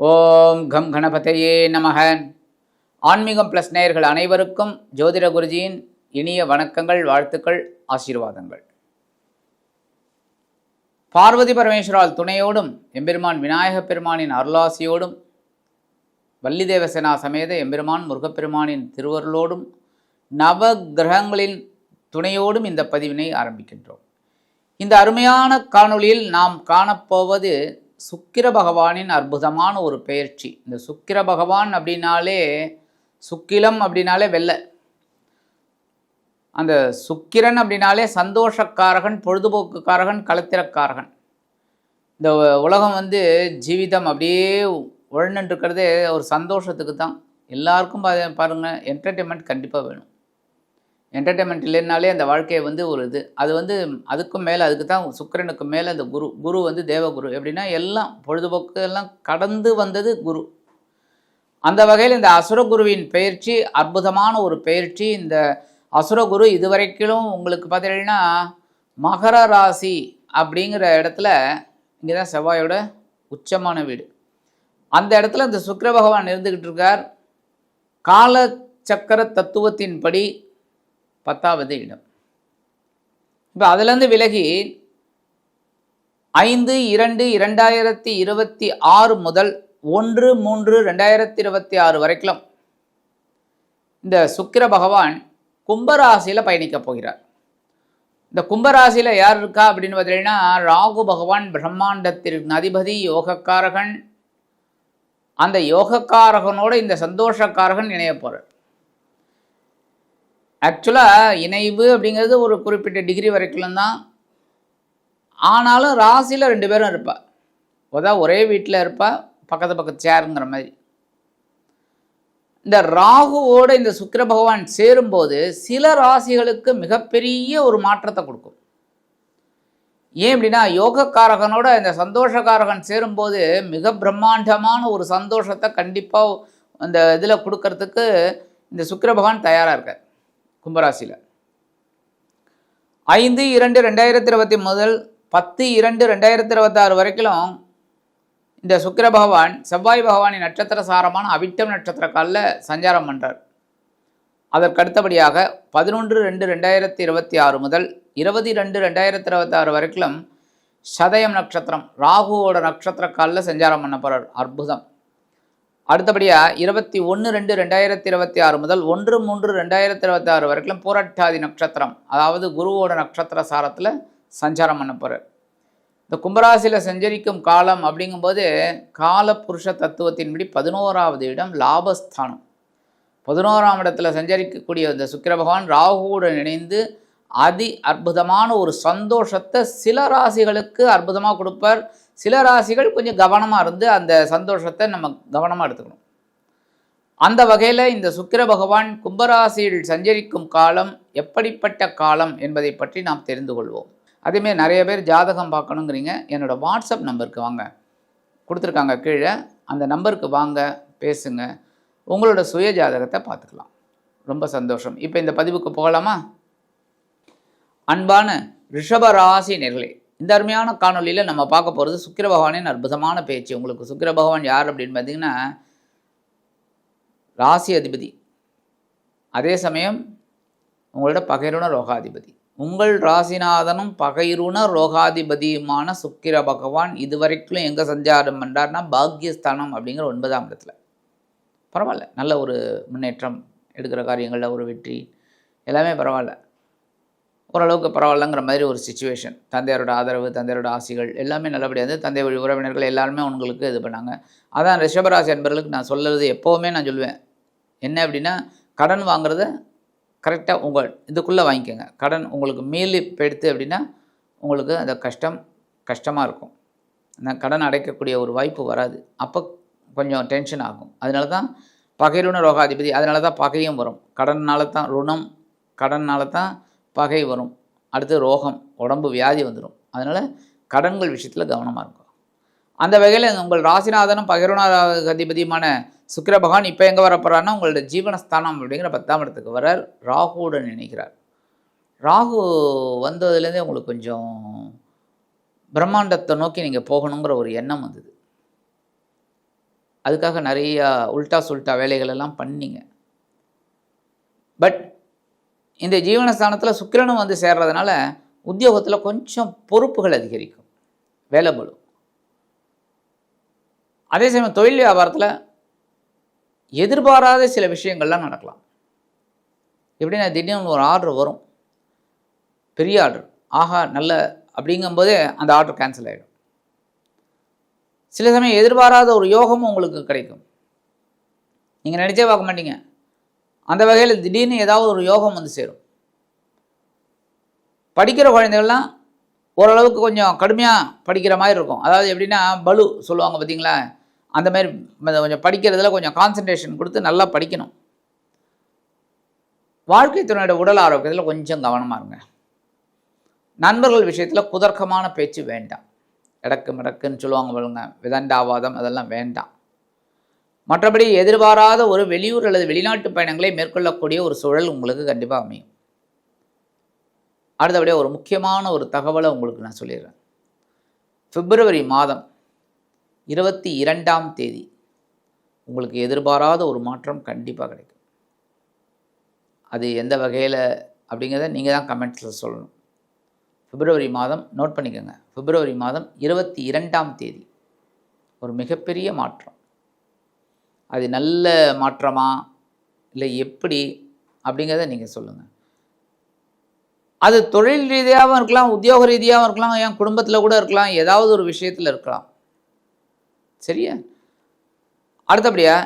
ஓம் come கணபதையே நமக. ஆன்மீகம் plus நேயர்கள் அனைவருக்கும் ஜோதிட குருஜியின் இனிய வணக்கங்கள் வாழ்த்துக்கள் ஆசீர்வாதங்கள். பார்வதி பரமேஸ்வரால் துணையோடும் எம்பெருமான் விநாயகப் பெருமானின் அருளாசியோடும் வள்ளி தேவசேனா சமேத எம்பெருமான் முருகப்பெருமானின் திருவருளோடும் நவ கிரகங்களின் துணையோடும் இந்த பதிவினை ஆரம்பிக்கின்றோம். இந்த அருமையான காணொளியில் நாம் காணப்போவது சுக்கிர பகவானின் அற்புதமான ஒரு பெயர்ச்சி இந்த சுக்கிர பகவான் அப்படின்னாலே சுக்கிலம் அப்படின்னாலே வெள்ளை. அந்த சுக்கிரன் அப்படின்னாலே சந்தோஷக்காரகன் பொழுதுபோக்குக்காரகன் களத்திரக்காரகன் இந்த உலகம் வந்து ஜீவிதம் அப்படியே உழந்துட்டு ஒரு சந்தோஷத்துக்கு தான் எல்லாருக்கும் பாருங்கள் என்டர்டெயின்மெண்ட் கண்டிப்பாக வேணும். என்டர்டைன்மெண்ட் இல்லைனாலே அந்த வாழ்க்கையை வந்து ஒரு இது. அது வந்து அதுக்கும் மேலே அதுக்கு தான் சுக்கிரனுக்கு மேலே அந்த குரு குரு வந்து தேவகுரு. எப்படின்னா எல்லாம் பொழுதுபோக்கு எல்லாம் கடந்து வந்தது குரு. அந்த வகையில் இந்த அசுரகுருவின் பயிற்சி அற்புதமான ஒரு பயிற்சி இந்த அசுரகுரு இதுவரைக்கிலும் உங்களுக்கு பார்த்தீங்கன்னா மகர ராசி அப்படிங்கிற இடத்துல இங்கே தான் செவ்வாயோட உச்சமான வீடு. அந்த இடத்துல இந்த சுக்கர பகவான் இருந்துக்கிட்டு இருக்கார். கால சக்கர தத்துவத்தின்படி பத்தாவது இடம். இப்போ அதுலேருந்து விலகி ஐந்து இரண்டு இரண்டாயிரத்தி இருபத்தி ஆறு முதல் ஒன்று மூன்று ரெண்டாயிரத்தி இருபத்தி ஆறு வரைக்கும் இந்த சுக்கிர பகவான் கும்பராசியில் பயணிக்க போகிறார். இந்த கும்பராசியில் யார் இருக்கா அப்படின்னு பார்த்தீங்கன்னா ராகு பகவான் பிரம்மாண்டத்திற்கு அதிபதி யோகக்காரகன். அந்த யோகக்காரகனோட இந்த சந்தோஷக்காரகன் இணைய போகிறார் ஆக்சுவலாக இணைவு அப்படிங்கிறது ஒரு குறிப்பிட்ட டிகிரி வரைக்கும் தான் ஆனாலும் ராசியில் ரெண்டு பேரும் இருப்பா. அதான் ஒரே வீட்டில் இருப்பா பக்கத்து பக்கத்து சேருங்கிற மாதிரி. இந்த ராகுவோட இந்த சுக்கிர பகவான் சேரும்போது சில ராசிகளுக்கு மிகப்பெரிய ஒரு மாற்றத்தை கொடுக்கும். ஏன் அப்படின்னா யோகக்காரகனோட இந்த சந்தோஷக்காரகன் சேரும்போது மிக பிரம்மாண்டமான ஒரு சந்தோஷத்தை கண்டிப்பாக அந்த இதில் கொடுக்கறதுக்கு இந்த சுக்கிர பகவான் தயாராக இருக்கார். கும்பராசியில். ஐந்து இரண்டு ரெண்டாயிரத்தி இருபத்தி முதல் பத்து இரண்டு ரெண்டாயிரத்தி இருபத்தாறு வரைக்கும் இந்த சுக்கிர பகவான் செவ்வாய் பகவானின் நட்சத்திர சாரமான அவிட்டம் நட்சத்திர காலில் சஞ்சாரம் பண்ணுறார் அதற்கு அடுத்தபடியாக பதினொன்று ரெண்டு ரெண்டாயிரத்தி இருபத்தி ஆறு முதல் இருபது ரெண்டு ரெண்டாயிரத்தி இருபத்தாறு வரைக்கும் சதயம் நட்சத்திரம் ராகுவோட நட்சத்திர காலில் சஞ்சாரம் பண்ண போகிறார் அற்புதம். அடுத்தபடியாக இருபத்தி ஒன்று ரெண்டு ரெண்டாயிரத்தி இருபத்தி ஆறு முதல் ஒன்று மூன்று ரெண்டாயிரத்தி இருபத்தி ஆறு வரைக்கும் பூரட்டாதி நட்சத்திரம் அதாவது குருவோட நட்சத்திர சாரத்தில் சஞ்சாரம் பண்ண போகிறார் இந்த கும்பராசியில் சஞ்சரிக்கும் காலம் அப்படிங்கும்போது கால புருஷ தத்துவத்தின்படி பதினோராவது இடம் லாபஸ்தானம். பதினோராம் இடத்துல சஞ்சரிக்கக்கூடிய இந்த சுக்கிர பகவான் ராகுவுடன் இணைந்து அதி அற்புதமான ஒரு சந்தோஷத்தை சில ராசிகளுக்கு அற்புதமாக கொடுப்பார். சில ராசிகள் கொஞ்சம் கவனமாக இருந்து அந்த சந்தோஷத்தை நம்ம கவனமாக எடுத்துக்கணும். அந்த வகையில் இந்த சுக்கிர பகவான் கும்பராசியில் சஞ்சரிக்கும் காலம் எப்படிப்பட்ட காலம் என்பதை பற்றி நாம் தெரிந்து கொள்வோம். அதேமாரி நிறைய பேர் ஜாதகம் பார்க்கணுங்கிறீங்க. என்னோடய வாட்ஸ்அப் நம்பருக்கு வாங்க. கொடுத்துருக்காங்க கீழே. அந்த நம்பருக்கு வாங்க பேசுங்க. உங்களோட சுய ஜாதகத்தை பார்த்துக்கலாம். ரொம்ப சந்தோஷம். இப்போ இந்த பதிவுக்கு போகலாமா? அன்பான ரிஷபராசி நேர்களே இந்த அருமையான காணொளியில் நம்ம பார்க்க போகிறது சுக்கிர பகவானின் அற்புதமான பேச்சு. உங்களுக்கு சுக்கிர பகவான் யார் அப்படின்னு பார்த்தீங்கன்னா ராசி அதிபதி. அதே சமயம் உங்களோட பகைருண ரோகாதிபதி. உங்கள் ராசிநாதனும் பகைருண ரோகாதிபதியுமான சுக்கிர பகவான் இதுவரைக்கும் எங்கே சஞ்சாரம் பண்ணுறாருன்னா பாக்யஸ்தானம் அப்படிங்கிற ஒன்பதாம் இடத்துல. பரவாயில்ல. நல்ல ஒரு முன்னேற்றம் எடுக்கிற காரியங்களில் ஒரு வெற்றி. எல்லாமே பரவாயில்ல. ஓரளவுக்கு பரவாயில்லங்கிற மாதிரி ஒரு சுச்சுவேஷன் தந்தையரோட ஆதரவு தந்தையரோட ஆசைகள் எல்லாமே நல்லபடியாக இருந்து தந்தை வழி உறவினர்கள் எல்லாருமே உங்களுக்கு இது பண்ணாங்க. அதான் ரிஷபராசி என்பர்களுக்கு நான் சொல்லுறது எப்போவுமே நான் சொல்லுவேன். என்ன அப்படின்னா கடன் வாங்குறத கரெக்டாக உங்கள் இதுக்குள்ளே வாங்கிக்கோங்க. கடன் உங்களுக்கு மீறி போயிடுத்து அப்படின்னா உங்களுக்கு அந்த கஷ்டம் கஷ்டமாக இருக்கும். அந்த கடன் அடைக்கக்கூடிய ஒரு வாய்ப்பு வராது. அப்போ கொஞ்சம் டென்ஷன் ஆகும். அதனால தான் பகைருண ரோகாதிபதி அதனால தான் பகையும் வரும். கடன்னால தான் ருணம் கடன்னால தான் பகை வரும். அடுத்து ரோகம் உடம்பு வியாதி வந்துடும் அதனால் கடன்கள் விஷயத்தில் கவனமாக இருக்கும் அந்த வகையில் உங்கள் ராசிநாதனும் பகிர்வநாத அதிபதியுமான சுக்கிர பகவான் இப்போ எங்கே வரப்போகிறான்னா உங்களோட ஜீவனஸ்தானம் அப்படிங்கிற பத்தாம் இடத்துக்கு வரார் ராகுவுடன் நினைக்கிறார் ராகு வந்ததுலேருந்தே உங்களுக்கு கொஞ்சம் பிரம்மாண்டத்தை நோக்கி நீங்கள் போகணுங்கிற ஒரு எண்ணம் வந்தது. அதுக்காக நிறையா உல்டா சுல்டா வேலைகள் எல்லாம் பண்ணீங்க. பட் இந்த ஜீவனஸ்தானத்தில் சுக்கிரனும் வந்து சேர்றதுனால உத்தியோகத்தில் கொஞ்சம் பொறுப்புகள் அதிகரிக்கும். வேலை பளு அதே சமயம் தொழில் வியாபாரத்தில் எதிர்பாராத சில விஷயங்கள்லாம் நடக்கலாம். எப்படின்னா திடீர்னு ஒரு ஆர்டர் வரும். பெரிய ஆர்டர். ஆஹா நல்ல அப்படிங்கும்போதே அந்த ஆர்டர் கேன்சல் ஆகிடும் சில சமயம் எதிர்பாராத ஒரு யோகமும் உங்களுக்கு கிடைக்கும். நீங்கள் நினச்சே பார்க்க மாட்டீங்க. அந்த வகையில் திடீர்னு ஏதாவது ஒரு யோகம் வந்து சேரும். படிக்கிற குழந்தைகள்லாம் ஓரளவுக்கு கொஞ்சம் கடுமையாக படிக்கிற மாதிரி இருக்கும். அதாவது எப்படின்னா பலு சொல்லுவாங்க பார்த்தீங்களா? அந்த மாதிரி கொஞ்சம் படிக்கிறதுல கொஞ்சம் கான்சன்ட்ரேஷன் கொடுத்து நல்லா படிக்கணும். வாழ்க்கை துணையோட உடல் ஆரோக்கியத்தில் கொஞ்சம் கவனமாக இருங்க. நண்பர்கள் விஷயத்தில் குதர்க்கமான பேச்சு வேண்டாம். இடக்கு மிடக்குன்னு சொல்லுவாங்க பாருங்க. விதண்டாவாதம் அதெல்லாம் வேண்டாம். மற்றபடி எதிர்பாராத ஒரு வெளியூர் அல்லது வெளிநாட்டு பயணங்களை மேற்கொள்ளக்கூடிய ஒரு சூழல் உங்களுக்கு கண்டிப்பாக அமையும். அடுத்தபடியாக ஒரு முக்கியமான ஒரு தகவலை உங்களுக்கு நான் சொல்லிடுறேன். பிப்ரவரி மாதம் இருபத்தி இரண்டாம் தேதி உங்களுக்கு எதிர்பாராத ஒரு மாற்றம் கண்டிப்பாக கிடைக்கும். அது எந்த வகையில் அப்படிங்கிறத நீங்கள் தான் கமெண்ட்ஸில் சொல்லணும். பிப்ரவரி மாதம் நோட் பண்ணிக்கோங்க. பிப்ரவரி மாதம் இருபத்தி இரண்டாம் தேதி ஒரு மிகப்பெரிய மாற்றம். அது நல்ல மாற்றமா? இல்லை எப்படி? அப்படிங்கிறத நீங்கள் சொல்லுங்கள் அது தொழில் ரீதியாகவும் இருக்கலாம் உத்தியோக ரீதியாகவும் இருக்கலாம் என் குடும்பத்தில் கூட இருக்கலாம் ஏதாவது ஒரு விஷயத்தில் இருக்கலாம். சரியா? அடுத்தபடியா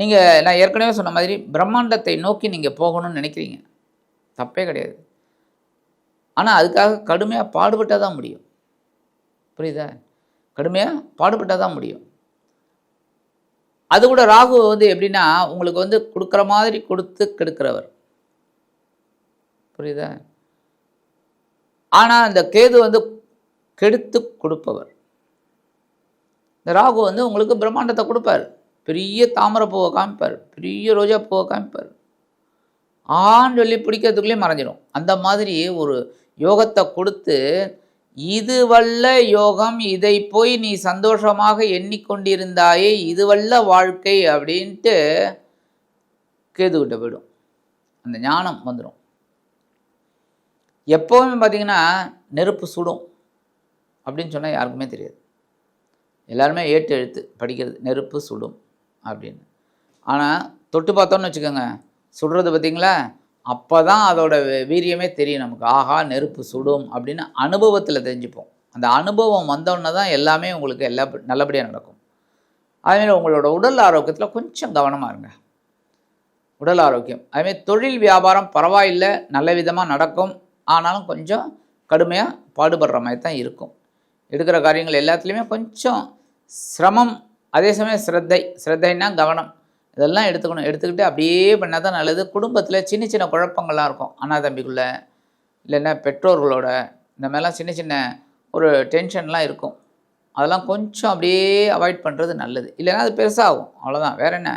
நீங்கள் நான் ஏற்கனவே சொன்ன மாதிரி பிரம்மாண்டத்தை நோக்கி நீங்கள் போகணும்னு நினைக்கிறீங்க. தப்பே கிடையாது. ஆனால் அதுக்காக கடுமையாக பாடுபட்டால் தான் முடியும். புரியுதா? கடுமையாக பாடுபட்டால் தான் முடியும். அது கூட ராகு வந்து எப்படின்னா உங்களுக்கு வந்து கொடுக்குற மாதிரி கொடுத்து கெடுக்கிறவர். புரியுதா? ஆனால் இந்த கேது வந்து கெடுத்து கொடுப்பவர். இந்த ராகு வந்து உங்களுக்கு பிரம்மாண்டத்தை கொடுப்பார். பெரிய தாமரை பூவை காமிப்பார். பெரிய ரோஜா பூவை காமிப்பார். ஆண் சொல்லி பிடிக்கிறதுக்குள்ளே மறைஞ்சிடும். அந்த மாதிரி ஒரு யோகத்தை கொடுத்து இது வல்ல யோகம் இதை போய் நீ சந்தோஷமாக எண்ணிக்கொண்டிருந்தாயே இது வல்ல வாழ்க்கை அப்படின்ட்டு கேதுகிட்ட போயிடும். அந்த ஞானம் வந்துடும் எப்போவுமே பார்த்தீங்கன்னா நெருப்பு சுடும் அப்படின்னு சொன்னால் யாருக்குமே தெரியாது. எல்லாருமே ஏட்டு எழுத்து படிக்கிறது நெருப்பு சுடும் அப்படின்னு. ஆனால் தொட்டு பார்த்தோன்னு வச்சுக்கோங்க சுடுறது பார்த்தீங்களா? அப்போ தான் அதோட வீரியமே தெரியும் நமக்கு. ஆஹா நெருப்பு சுடும் அப்படின்னு அனுபவத்தில் தெரிஞ்சுப்போம். அந்த அனுபவம் வந்தோடனே தான் எல்லாமே உங்களுக்கு எல்லா நல்லபடியாக நடக்கும். அதேமாதிரி உங்களோட உடல் ஆரோக்கியத்தில் கொஞ்சம் கவனமாக இருங்க. உடல் ஆரோக்கியம். அதுமாரி தொழில் வியாபாரம் பரவாயில்லை நல்ல விதமாக நடக்கும். ஆனாலும் கொஞ்சம் கடுமையாக பாடுபடுற மாதிரி தான் இருக்கும். எடுக்கிற காரியங்கள் எல்லாத்துலேயுமே கொஞ்சம் சிரமம் அதே சமயம் ஸ்ரத்தை ஸ்ரத்தைன்னா கவனம். இதெல்லாம் எடுத்துக்கணும். எடுத்துக்கிட்டு அப்படியே பண்ணால் தான் நல்லது. குடும்பத்தில் சின்ன சின்ன குழப்பங்கள்லாம் இருக்கும். அண்ணா தம்பிக்குள்ளே இல்லைன்னா பெற்றோர்களோட இந்த மாதிரிலாம் சின்ன சின்ன ஒரு டென்ஷன்லாம் இருக்கும். அதெல்லாம் கொஞ்சம் அப்படியே அவாய்ட் பண்ணுறது நல்லது. இல்லைன்னா அது பெருசாகும். அவ்வளோதான் வேறு என்ன?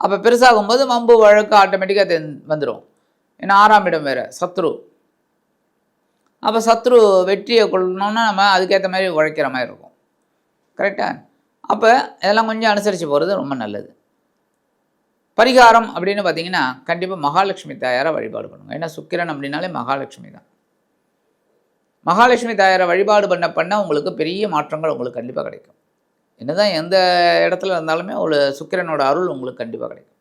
அப்போ பெருசாகும்போது வம்பு வழக்கு ஆட்டோமேட்டிக்காக தென் வந்துடும் ஏன்னா ஆறாம் இடம் வேறு சத்ரு. அப்போ சத்ரு வெற்றியை கொள்ளணும்னா நம்ம அதுக்கேற்ற மாதிரி உழைக்கிற மாதிரி இருக்கும். கரெக்டாக அப்போ இதெல்லாம் கொஞ்சம் அனுசரித்து போகிறது ரொம்ப நல்லது. பரிகாரம் அப்படின்னு பார்த்தீங்கன்னா கண்டிப்பாக மகாலட்சுமி தாயாரை வழிபாடு பண்ணுங்க. ஏன்னா சுக்கிரன் அப்படின்னாலே மகாலட்சுமி தான். மகாலட்சுமி தாயாரை வழிபாடு பண்ண பண்ண உங்களுக்கு பெரிய மாற்றங்கள் உங்களுக்கு கண்டிப்பாக கிடைக்கும். என்னதான் எந்த இடத்துல இருந்தாலுமே ஒரு சுக்கிரனோட அருள் உங்களுக்கு கண்டிப்பாக கிடைக்கும்.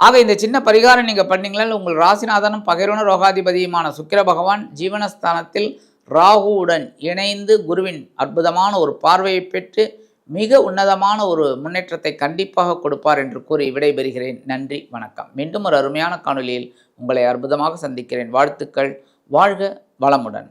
ஆக இந்த சின்ன பரிகாரம் நீங்கள் பண்ணீங்களா? உங்கள் ராசிநாதனும் பகிரோன ரோகாதிபதியுமான சுக்கிர பகவான் ஜீவனஸ்தானத்தில் ராகுவுடன் இணைந்து குருவின் அற்புதமான ஒரு பார்வையை பெற்று மிக உன்னதமான ஒரு முன்னேற்றத்தை கண்டிப்பாக கொடுப்பார் என்று கூறி விடைபெறுகிறேன். நன்றி வணக்கம். மீண்டும் ஒரு அருமையான காணொலியில் உங்களை அற்புதமாக சந்திக்கிறேன். வாழ்த்துக்கள். வாழ்க வளமுடன்.